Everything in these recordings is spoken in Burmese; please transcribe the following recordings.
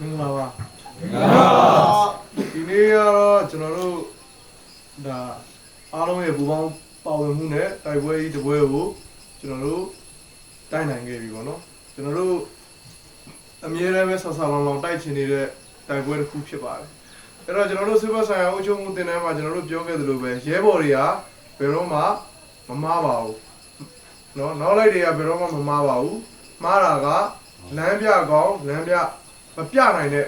မင်္ဂလာပါမင်္ဂလာပါဒီနေ့ကတော့ကျွန်တော်တို့ဒါအားလုံးရဲ့ပူပေါင်းပါဝင်မှုနဲ့တိုက်ပွဲကြီးတစ်ပွဲကိုကျွန်တော်တို့တိုက်နိုင်ခဲ့ပြီပေါ့နော်ကျွန်တော်တို့အမြဲတမ်းပဲဆော်ဆော်လောင်လောင်တိုက်ချင်နေတဲ့တိုက်ပွဲတစ်ခုဖြစ်ပါတယ်အဲ့တော့ကျွန်တော်တို့စစ်ဘက်ဆိုင်ရာအုပ်ချုပ်မှုတင်တန်းမှာကျွန်တော်တို့ပြောခဲ့သလိုပဲရဲဘော်တွေကဘယ်တော့မှမမားပါဘူးနော်နောက်လိုက်တွေကဘယ်တော့မှမမားပါဘူးမှားတာကလမ်းပြကောင်းလမ်းပြ မပြနိုင်တဲ့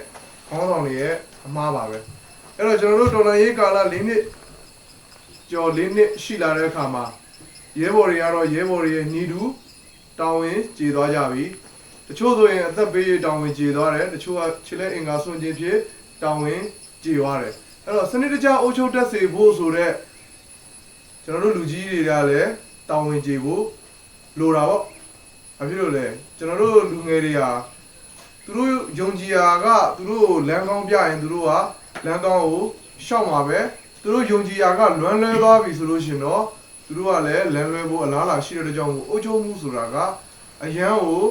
ခေါင်းဆောင်တွေရဲ့အမှားပါပဲအဲ့တော့ကျွန်တော်တို့တော်လိုင်းရေးကာလ၄နှစ်ကျော်၄နှစ်ရှိလာတဲ့အခါမှာရဲဘော်တွေကတော့ရဲဘော်တွေရဲ့ညီတူတောင်းဝင်ကြေသွားကြပြီတချို့ဆိုရင်အသက်ပေးရတောင်းဝင်ကြေသွားတယ်တချို့ကခြေလက်အင်္ဂါဆွန့်ခြင်းဖြစ်တောင်းဝင်ကြေသွားတယ်အဲ့တော့စနစ်တကျအုပ်ချုပ်တက်စေဖို့ဆိုတော့ကျွန်တော်တို့လူကြီးတွေကလည်းတောင်းဝင်ကြေဖို့လိုတာပေါ့ဘာဖြစ်လို့လဲကျွန်တော်တို့လူငယ်တွေဟာ သူတို့ယုံကြည်ရာကသူတို့ကိုလမ်းကောင်းပြရင်သူတို့ကလမ်းကောင်းကိုရှောက်မှာပဲသူတို့ယုံကြည်ရာကလွမ်းလွဲသွားပြီဆိုလို့ရှရင်တော့သူတို့ကလည်းလမ်းလွဲဖို့အလားအလာရှိတဲ့ကြောင့်ကိုအုပ်ချုပ်မှုဆိုတာကအရန်ကို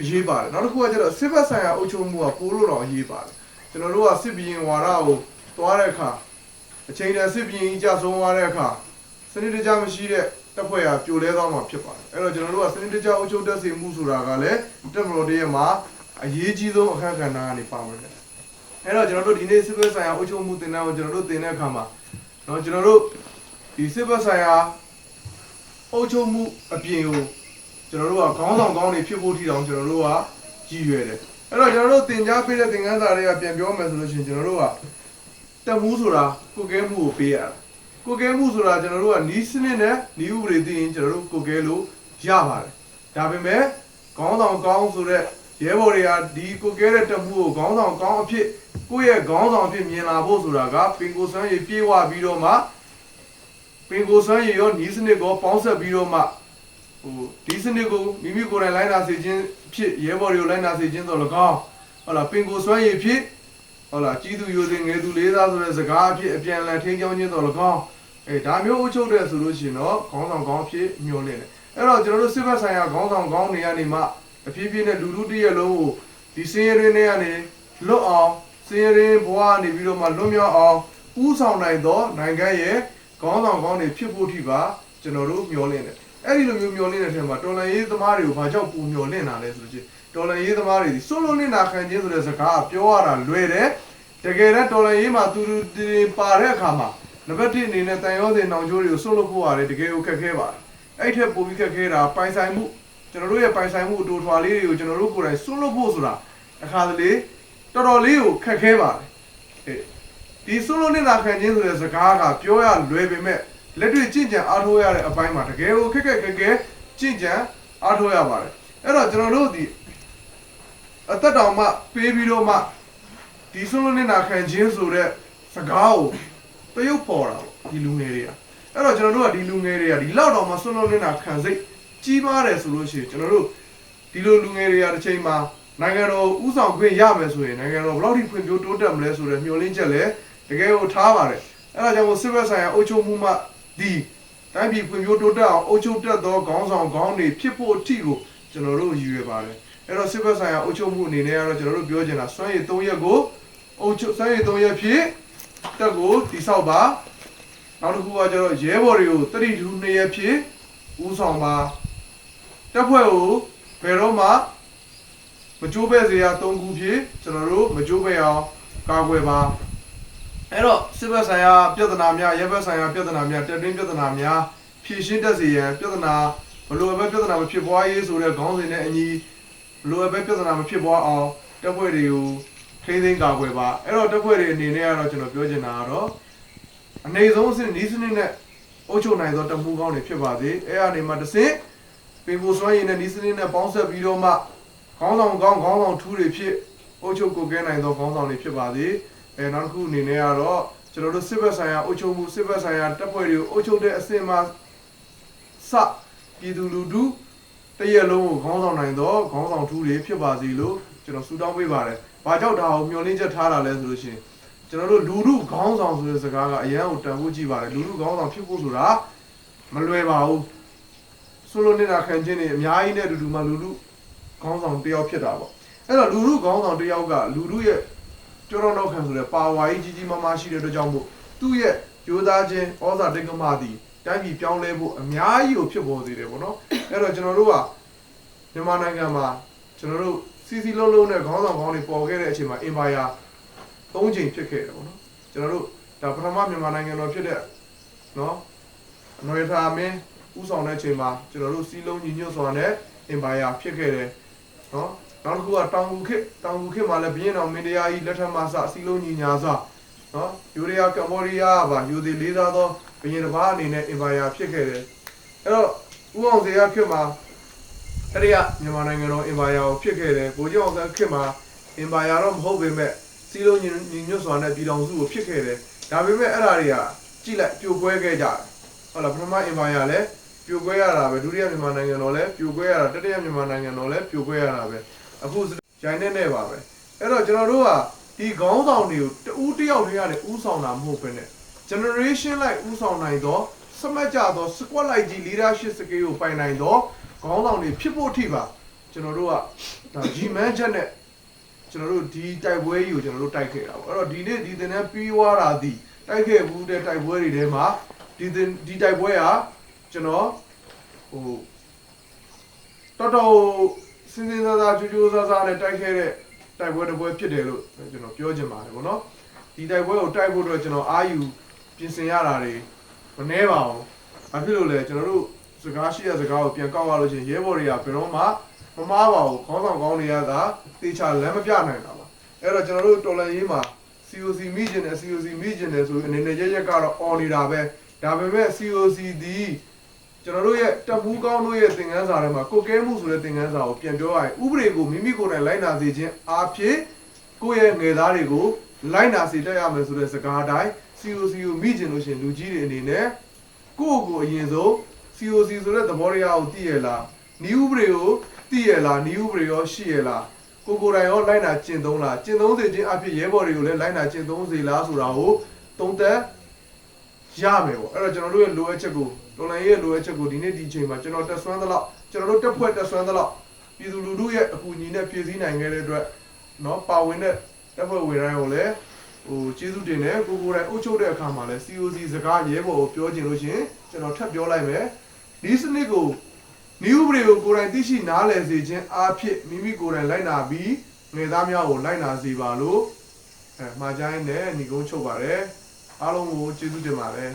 အရေးပါတယ်နောက်တစ်ခုကကျတော့စစ်ဘက်ဆိုင်ရာအုပ်ချုပ်မှုကပိုးလို့တော့အရေးပါတယ်ကျွန်တော်တို့ကစစ်ဘီရင်ဝါဒကိုသွားတဲ့အခါအချိန်တန်စစ်ဘီရင်ကြီးကြဆုံးသွားတဲ့အခါစနစ်တကျမရှိတဲ့တပ်ဖွဲ့ဟာပြိုလဲသွားမှာဖြစ်ပါတယ်အဲ့တော့ကျွန်တော်တို့ကစနစ်တကျအုပ်ချုပ်တတ်စေမှုဆိုတာကလည်းတက်မတော်တည်းရဲ့မှာ အရေးကြီးဆုံးအခက်အခဲကနေပါဝင်တယ်။အဲ့တော့ကျွန်တော်တို့ဒီနေ့စစ်ဘက်ဆိုင်ရာအုပ်ချုပ်မှုတင်တဲ့ကိုကျွန်တော်တို့တင်တဲ့အခါမှာเนาะကျွန်တော်တို့ဒီစစ်ဘက်ဆိုင်ရာအုပ်ချုပ်မှုအပြင်ကိုကျွန်တော်တို့ကခေါင်းဆောင်ကောင်းတွေဖြစ်ဖို့ထီတောင်ကျွန်တော်တို့ကကြည်ရွယ်တယ်။အဲ့တော့ကျွန်တော်တို့တင် जा ပေးတဲ့သင်ခန်းစာတွေကပြန်ပြောမယ်ဆိုလို့ရှိရင်ကျွန်တော်တို့ကတက်မှုဆိုတာကိုကဲမှုကိုပေးရတာ။ကိုကဲမှုဆိုတာကျွန်တော်တို့ကနီးစနစ်နဲ့နီးဥပဒေသိရင်ကျွန်တော်တို့ကိုကဲလို့ရပါတယ်။ဒါပေမဲ့ခေါင်းဆောင်ကောင်းဆိုတဲ့ ရဲဘော်တွေကဒီကိုကဲတဲ့တမှုကိုခေါင်းဆောင်ကောင်းအဖြစ်ကိုယ့်ရဲ့ခေါင်းဆောင်အဖြစ်မြင်လာဖို့ဆိုတာကပင်ကိုဆန်းရေပြေးဝပြီးတော့မှပင်ကိုဆန်းရေရောနီးစနစ်ကိုပေါင်းဆက်ပြီးတော့မှဟိုဒီစနစ်ကိုမိမိကိုယ်တိုင်လိုက်နာစေခြင်းဖြစ်ရဲဘော်တွေကိုလိုက်နာစေခြင်းတော့၎င်းဟုတ်လားပင်ကိုဆန်းရေဖြစ်ဟုတ်လားကြီးသူရိုစင်ငယ်သူလေးသားဆိုတဲ့စကားအဖြစ်အပြန်အလှန်ထိန်းချောင်းခြင်းတော့၎င်းအဲဒါမျိုးအုပ်ချုပ်တဲ့ဆိုလို့ရှိရင်တော့ခေါင်းဆောင်ကောင်းအဖြစ်မျှော်လင့်တယ်အဲ့တော့ကျွန်တော်တို့စစ်ဘက်ဆိုင်ရာခေါင်းဆောင်ကောင်းတွေကနေမှ အပြည့်ပြည့်နဲ့လူလူတည့်ရလုံးကိုဒီစင်ရင်းတွေကနေလွတ်အောင်စင်ရင်းဘဝနေပြီးတော့မှလွတ်မြောက်အောင်ဥဆောင်နိုင်သောနိုင်ငံရဲ့ခေါင်းဆောင်ကောင်းတွေဖြစ်ဖို့ထိပါကျွန်တော်တို့မျှော်လင့်တယ်အဲ့ဒီလိုမျိုးမျှော်လင့်တဲ့ထဲမှာတော်လန်ရေးသမားတွေကိုဘာကြောင့်ပူမျှော်လင့်တာလဲဆိုလို့ချင်းတော်လန်ရေးသမားတွေဒီစိုးလုံးနေတာခံခြင်းဆိုတဲ့စကားကပြောရတာလွယ်တယ်တကယ်တမ်းတော်လန်ရေးမှာသူတို့တွေပါတဲ့အခါမှာနံပါတ်1အနေနဲ့တန်ရောစင်နောင်ကျိုးတွေကိုစိုးလို့ဖို့ရတယ်တကယ်ကိုခက်ခဲပါတယ်အဲ့ထက်ပိုပြီးခက်ခဲတာပိုင်ဆိုင်မှု ကျွန်တော်တို့ရဲ့ပိုင်ဆိုင်မှုအတူထွာလေးတွေကိုကျွန်တော်တို့ကိုယ်တိုင်စွန့်လွတ်ဖို့ဆိုတာအခါတလေတော်တော်လေးကိုခက်ခဲပါတယ်ဟဲ့ဒီစွန့်လွတ်နေတာခံခြင်းဆိုတဲ့စကားကပြောရလွယ်ပေမဲ့လက်တွေ့ကြင်ကြံအားထုတ်ရတဲ့အပိုင်းမှာတကယ်ကိုခက်ခက်ခဲခဲကြင်ကြံအားထုတ်ရပါတယ်အဲ့တော့ကျွန်တော်တို့ဒီအသက်တောင်မှပေးပြီးတော့မှဒီစွန့်လွတ်နေတာခံခြင်းဆိုတဲ့စကားကိုတရုပ်ပေါ်တာပေါ့ဒီလူငယ်တွေကအဲ့တော့ကျွန်တော်တို့ကဒီလူငယ်တွေကဒီလောက်တောင်မှစွန့်လွတ်နေတာခံစိတ် ကြီးမားတယ်ဆိုလို့ရှိရင်ကျွန်တော်တို့ဒီလိုလူငယ်တွေကတစ်ချိန်မှာနိုင်ငံတော်ဥဆောင်ခွင့်ရမယ်ဆိုရင်နိုင်ငံတော်ဘယ်လောက်ထိဖွံ့ဖြိုးတိုးတက်မလဲဆိုတဲ့မျှော်လင့်ချက်လည်းတကယ်ကိုထားပါတယ်အဲဒါကြောင့်မို့စစ်ဘက်ဆိုင်ရာအုပ်ချုပ်မှုမှဒီတိုင်းပြည်ဖွံ့ဖြိုးတိုးတက်အောင်အုပ်ချုပ်တတ်သောခေါင်းဆောင်ခေါင်းတွေဖြစ်ဖို့အထိကိုကျွန်တော်တို့ရည်ရွယ်ပါတယ်အဲ့တော့စစ်ဘက်ဆိုင်ရာအုပ်ချုပ်မှုအနေနဲ့ကတော့ကျွန်တော်တို့ပြောချင်တာစွမ်းရည်၃ရက်ကိုအုပ်ချုပ်စွမ်းရည်၃ရက်ဖြစ်တက်ကိုတိဆောက်ပါနောက်တစ်ခုကကျတော့ရဲဘော်တွေကိုတတိထူ၂ရက်ဖြစ်ဥဆောင်ပါ တက်ဖွဲ့ကိုဘယ်တော့မှမကြိုးပဲ့စရာ၃ခုဖြစ်ကျွန်တော်တို့မကြိုးပဲ့အောင်ကာကွယ်ပါအဲ့တော့စစ်ဘက်ဆိုင်ရာပြဿနာများရဲဘက်ဆိုင်ရာပြဿနာများတက်တွင်းပြဿနာများဖြေရှင်းတတ်စေရန်ပြဿနာဘလို့ပဲပြဿနာမဖြစ်ပွားရေးဆိုတဲ့ခေါင်းစဉ်နဲ့အညီဘလို့ပဲပြဿနာမဖြစ်ပွားအောင်တက်ဖွဲ့တွေကိုထိန်းသိမ်းကာကွယ်ပါအဲ့တော့တက်ဖွဲ့တွေအနေနဲ့ကတော့ကျွန်တော်ပြောချင်တာကတော့အနေဆုံးအဆင့်ဤစနစ်နဲ့အုပ်ချုပ်နိုင်သောတမှုကောင်းတွေဖြစ်ပါစေအဲ့အနေမှာတစ်ဆင့် ပင်ကိုစွမ်းရည်နဲ့ဒီစနစ်နဲ့ပေါင်းဆက်ပြီးတော့မှခေါင်းဆောင်ကောင်းခေါင်းဆောင်ထူးတွေဖြစ်အုပ်ချုပ်ကိုကဲနိုင်သောခေါင်းဆောင်တွေဖြစ်ပါသည်အဲနောက်တစ်ခုအနေနဲ့ကတော့ကျွန်တော်တို့စစ်ဘက်ဆိုင်ရာအုပ်ချုပ်မှုစစ်ဘက်ဆိုင်ရာတပ်ဖွဲ့တွေကိုအုပ်ချုပ်တဲ့အဆင့်မှာစပြည်သူလူထုတရက်လုံးကိုခေါင်းဆောင်နိုင်သောခေါင်းဆောင်ထူးတွေဖြစ်ပါစေလို့ကျွန်တော်ဆုတောင်းပေးပါတယ်။ဘာကြောင့်ဒါကိုမျှော်လင့်ချက်ထားတာလဲဆိုလို့ရှိရင်ကျွန်တော်တို့လူထုခေါင်းဆောင်ဆိုတဲ့စကားကအရန်ကိုတန်ဖိုးကြည့်ပါတယ်လူထုခေါင်းဆောင်ဖြစ်ဖို့ဆိုတာမလွယ်ပါဘူး။ ဆိုလိုနေတာခံခြင်းတွေအများကြီးနဲ့အတူတူမှလူလူခေါင်းဆောင်တယောက်ဖြစ်တာပေါ့အဲ့တော့လူလူခေါင်းဆောင်တစ်ယောက်ကလူလူရဲ့ကြောတော်နောက်ခံဆိုတဲ့ပါဝါကြီးကြီးကြီးမားမားရှိတဲ့အတွက်ကြောင့်မို့သူ့ရဲ့ရိုးသားခြင်းဩဇာတိတ်ကမသည်တိုင်းပြည်ပြောင်းလဲဖို့အများကြီးကိုဖြစ်ပေါ်စေတယ်ပေါ့နော်အဲ့တော့ကျွန်တော်တို့ကမြန်မာနိုင်ငံမှာကျွန်တော်တို့စီစီလုံးလုံးနဲ့ခေါင်းဆောင်ခေါင်းတွေပေါ်ခဲ့တဲ့အချိန်မှာအင်ပါယာ၃ချိန်ဖြစ်ခဲ့တယ်ပေါ့နော်ကျွန်တော်တို့ဒါပထမမြန်မာနိုင်ငံတော်ဖြစ်တဲ့နော်အနော်ရထာမင်း ဥဆောင်တဲ့အချိန်မှာကျွန်တော်တို့စီလုံးညီညွတ်စွာနဲ့အင်ပါယာဖြစ်ခဲ့တယ်နော်နောက်တစ်ခုကတောင်ကူခေတ်တောင်ကူခေတ်မှာလည်းဘီရင်တော်မင်းတရားကြီးလက်ထက်မှာစအစည်းလုံးညီညာစွာနော်ယူရီးယားကမ္ဘောဒီးယားပါယူသည်လေးစားသောဘီရင်တစ်ပါးအနေနဲ့အင်ပါယာဖြစ်ခဲ့တယ်အဲ့တော့ဦးအောင်စေရခေတ်မှာအဲ့ဒီကမြန်မာနိုင်ငံတော်အင်ပါယာကိုဖြစ်ခဲ့တယ်ကိုကြီးအောင်စံခေတ်မှာအင်ပါယာတော့မဟုတ်ပေမဲ့စီလုံးညီညီညွတ်စွာနဲ့ပြည်တော်စုကိုဖြစ်ခဲ့တယ်ဒါပေမဲ့အဲ့ဒါတွေကကြည့်လိုက်ပြိုကွဲခဲ့ကြတယ်ဟုတ်လားပထမအင်ပါယာလည်း ပြိုကွဲရတာပဲဒုတိယမြန်မာနိုင်ငံတော်လည်းပြိုကွဲရတာတတိယမြန်မာနိုင်ငံတော်လည်းပြိုကွဲရတာပဲအခုရိုင်းနေနေပါပဲအဲ့တော့ကျွန်တော်တို့ကဒီခေါင်းဆောင်တွေကိုတူးတယောက်တည်းကနေဥဆောင်တာမဟုတ်ဘဲနဲ့ generation လိုက်ဥဆောင်နိုင်တော့စမတ်ကြတော့ squad လိုက်ကြီး leadership skill ကိုပိုင်နိုင်တော့ခေါင်းဆောင်တွေဖြစ်ဖို့အထိပါကျွန်တော်တို့ကဒါ G man ချက်နဲ့ကျွန်တော်တို့ဒီတိုက်ပွဲကြီးကိုကျွန်တော်တို့တိုက်ခဲ့တာပေါ့အဲ့တော့ဒီနေ့ဒီတင်နဲ့ပြီးွားတာဒီတိုက်ခဲ့ဘူးတဲ့တိုက်ပွဲတွေထဲမှာဒီတင်ဒီတိုက်ပွဲက ကျွန်တော်ဟိုတော်တော်စင်စင်စားစားကြိုးကြိုးစားစားနဲ့တိုက်ခဲ့တဲ့တိုက်ပွဲတစ်ပွဲဖြစ်တယ်လို့ကျွန်တော်ပြောချင်ပါတယ်ဗောနော်ဒီတိုက်ပွဲကိုတိုက်ဖို့အတွက်ကျွန်တော်အာယူပြင်ဆင်ရတာတွေမနှဲပါဘူးဘာဖြစ်လို့လဲကျွန်တော်တို့စကားရှိတဲ့စကားကိုပြန်ကောက်ရလို့ချင်းရဲဘော်တွေကဘယ်တော့မှမမားပါဘူးခေါင်းဆောင်ကောင်းတွေကသာတေချာလမ်းမပြနိုင်တာပါအဲ့တော့ကျွန်တော်တို့တော်လန်ရေးမှာ COC မိကျင်တယ် COC မိကျင်တယ်ဆိုရင်အနေနဲ့ရရက်ကတော့ on နေတာပဲဒါပေမဲ့ COC ဒီ ကျွန်တော်တို့ရဲ့တပ်မှုကောင်းတို့ရဲ့သင်ခန်းစာထဲမှာကိုကဲမှုဆိုတဲ့သင်ခန်းစာကိုပြန်ပြောရရင်ဥပဒေကိုမိမိကိုယ်တိုင်လိုက်နာစေခြင်းအားဖြင့်ကိုယ့်ရဲ့ငယ်သားတွေကိုလိုက်နာစေတတ်ရမယ်ဆိုတဲ့စကားအတိုင်း COC ကိုမိကျင်လို့ရှရင်လူကြီးတွေအနေနဲ့ကိုယ့်ကိုယ်အရင်ဆုံး COC ဆိုတဲ့သဘောတရားကိုသိရလားနီးဥပဒေကိုသိရလားနီးဥပဒေရောရှိရလားကိုကိုယ်တိုင်ရောလိုက်နာကျင့်သုံးလားကျင့်သုံးစေခြင်းအဖြစ်ရဲဘော်တွေကိုလည်းလိုက်နာကျင့်သုံးစေလားဆိုတာကိုသုံးသက်ရမယ်ပေါ့အဲ့တော့ကျွန်တော်တို့ရဲ့လိုအပ်ချက်ကို တော်လိုင်းရဲ့လိုအပ်ချက်ကိုဒီနေ့ဒီချိန်မှာကျွန်တော်တက်ဆွမ်းသလောက်ကျွန်တော်တို့တက်ဖွဲ့တက်ဆွမ်းသလောက်ပြည်သူလူထုရဲ့အကူအညီနဲ့ပြည်စည်းနိုင်ခဲ့တဲ့အတွက်เนาะပါဝင်တဲ့တက်ဖွဲ့ဝင်တိုင်းကိုလည်းဟိုကျေးဇူးတင်တယ်ကိုကိုယ်တိုင်အုပ်ချုပ်တဲ့အခါမှာလည်း COC စကားရဲဘော်ကိုပြောချင်လို့ရှရင်ကျွန်တော်ထပ်ပြောလိုက်မယ်ဒီစနစ်ကို နည်းဥပဒေကိုကိုယ်တိုင်သိရှိနားလည်စေခြင်းအားဖြင့်မိမိကိုယ်တိုင်လိုက်နာပြီးငယ်သားများကိုလိုက်နာစေပါလို့အဲမှာကြိုင်းနဲ့ညီကုန်းချုပ်ပါတယ်အားလုံးကိုကျေးဇူးတင်ပါတယ်